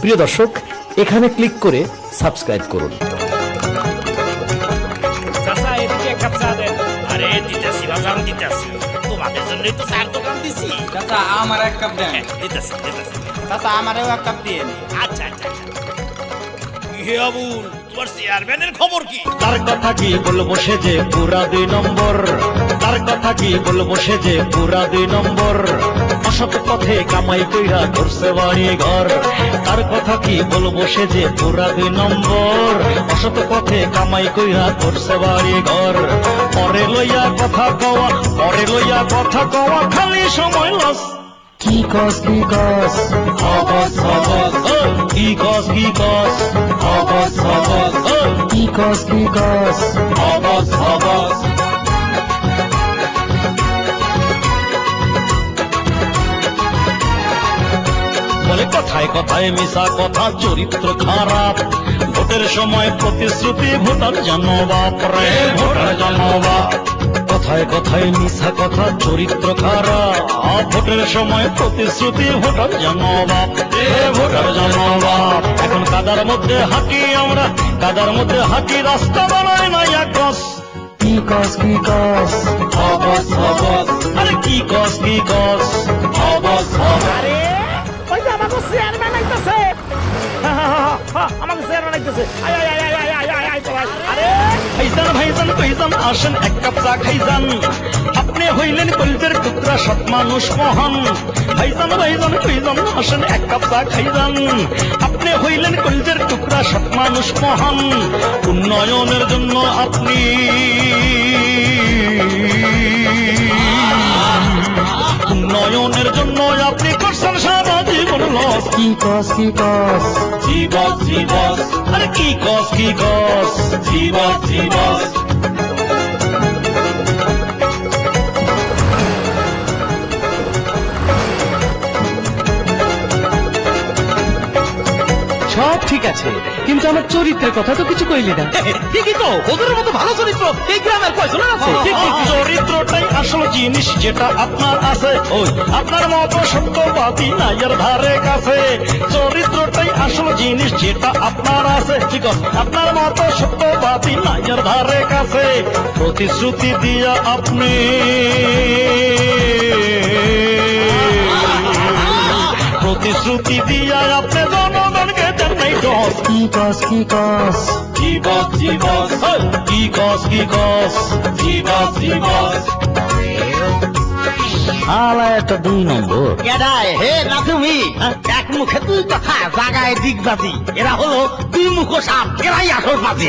প্রিয় দর্শক এখানে ক্লিক করে সাবস্ক্রাইব করুন। তোমাদের জন্যই তো চার দোকান দিছি। আমার এক কাপ দেন। হ্যাঁ, দিতেছি দিতেছি। চাচা আমারও এক কাপ দিন। আচ্ছা আচ্ছা আচ্ছা। হে আবুল তোমার চেয়ারম্যানের খবর কি? তার কথা কি বলব সে যে পুরা দুই নম্বর? তার কথা কি বলব সে যে পুরা দুই নম্বর? অসৎ পথে কামাই কইরা করছে বাড়ি ঘর তার কথা কি বলব? সে যে পুরা দুই নম্বর। অসৎ পথে কামাই কইরা করছে বাড়ি ঘর। পরে লইয়া কথা কওয়া পরে লইয়া কথা কওয়া খালি সময় লস। কি কস কি কস? হবস হবস কি কস কি কস? হবস হবস কি কস কি কস? হবস হবস কথায় কথায় মিশা কথা, চরিত্র খারাপ। ভোটের সময় প্রতিশ্রুতি, ভোটার জনবাপ ভোটার জনবাপ কথায় কথায় মিশা কথা, চরিত্র খারাপ। ভোটের সময় প্রতিশ্রুতি, ভোটার জনবাপ ভোটার জনবাপ এখন কাদার মধ্যে হাঁটি আমরা, কাদার মধ্যে হাঁটি রাস্তা বানায় না একস কি কস কি কস হবস হবস আরে কি কস কি কস হবস হবস আমাকে চেয়ার বানাইতেছে আসেন এক কাপ চা খাইজান। আপনি হইলেন টুকরা সৎ মানুষ মহান। ভাইজান ভাইজান আসেন এক কাপ চা খাইজান। আপনি হইলেন টুকরা সৎ মানুষ মহান। উন্নয়নের জন্য আপনি উন্নয়নের জন্য আপনি করছেন লস কি কস কি কস? জীবস জীবস আরে কি কস কি কস? জীবস জীবস সব ঠিক আছে। কিন্তু আমার চরিত্রের কথা তো কিছু কইলি না। ঠিকই তো ওদের মতো ভালো চরিত্র এই গ্রামের কয়জন আছে? চরিত্রটাই আসল জিনিস যেটা আপনার আছে। ওই। আপনার মতো সত্যবাদী নাইয়ের ধারে কাছে। চরিত্রটাই আসল জিনিস যেটা আপনার আছে। ঠিক আছে আপনার মতো সত্যবাদী নাইয়ের ধারে কাছে। প্রতিশ্রুতি দিয়া আপনি প্রতিশ্রুতি দিয়া আপনি Kikos, Kikos, Kikos. Kikos, Kikos. Kikos, Kikos. Kikos, Kikos. আলায় তো দুই নম্বর এরাই হে না তুমি এক মুখে দুই কথা জাগায় দিগবাজি এরা হলো দুই মুখো সাপ এরাই আসল বাজি